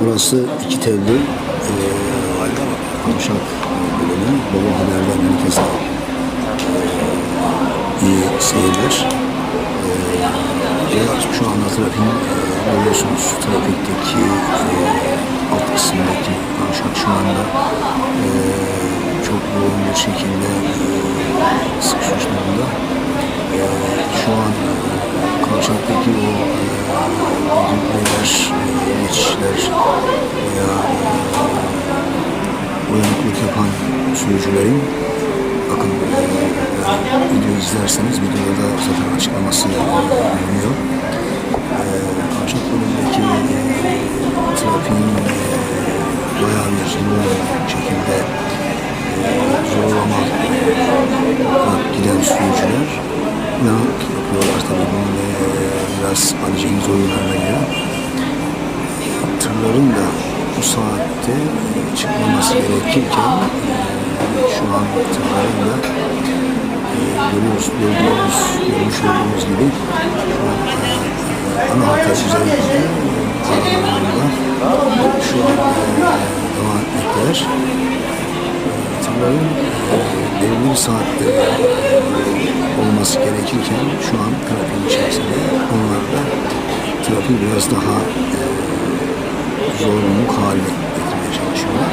Burası iki telli e, kavşak bölümü. Baba Haber'den herkese e, iyi seyirler. E, şu anda trafiğin e, görüyorsunuz trafikteki e, alt kısımdaki kavşak şu anda e, çok yoğun bir şekilde e, sıkışmış durumda. E, şu an e, kavşaktaki o e, e, geçişler veya e, uyanıklık yapan sürücülerin bakın e, video izlerseniz videoda da zaten açıklaması bulunuyor. E, kavşak bölümündeki e, trafiğin e, bayağı bir şekilde e, zorlama giden sürücüler uyanık yapıyorlar tabii bunun e, biraz alacağımız oyunlarına Tırların da bu saatte çıkmaması gerekirken e, şu an da e, görüyoruz, gördüğümüz, görmüş olduğumuz gibi ana hatlar üzerinde aralarında şu an e, devam etmekteler. E, tırların belirli saatte olması gerekirken şu an trafiğin içerisinde onlar da trafiği biraz daha zorunluluk haline getirmeye çalışıyorlar.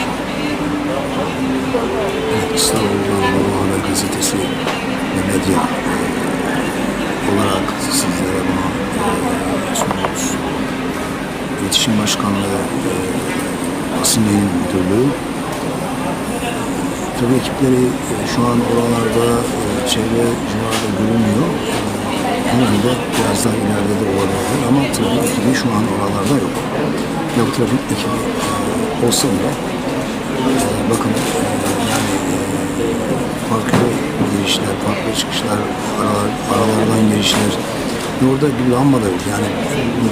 Evet, İstanbul'dan Baba Haber Gazetesi ve medya olarak sizlere bunu e, sunuyoruz. İletişim Başkanlığı e, Basın Yayın Müdürlüğü Tabii ekipleri e, şu an oralarda e, çevre civarında görünmüyor. E, Herhalde biraz daha ileride de olabilir ama trafik ekibi şu an oralarda yok. Ya bu trafik ekibi olsa bile e, bakın e, yani e, farklı girişler, farklı çıkışlar, aralar, aralardan girişler. Ve Orada bir lamba da yok. Yani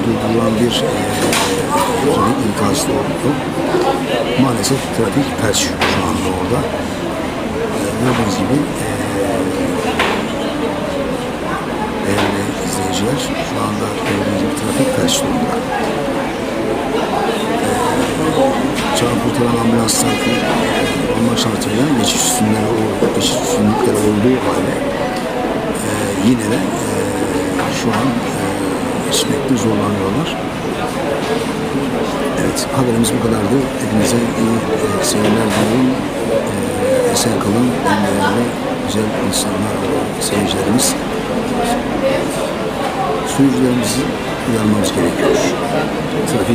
durdurulan bir e, trafik ikazı da yok. Maalesef trafik ters şu anda orada. E, Gördüğünüz gibi değerli izleyiciler şu anda gördüğünüz gibi trafik ters durumda. Kurtaran ambulanslar e, olma şartıyla geçiş üstünleri, o- geçiş üstünlükleri olduğu halde e, yine de e, şu an e, geçmekte zorlanıyorlar. Evet, haberimiz bu kadardı. Hepinize iyi e, seyirler diliyorum. E, esen kalın, güzel insanlar, seyircilerimiz. Sürücülerimizi uyarmamız gerekiyor. Trafik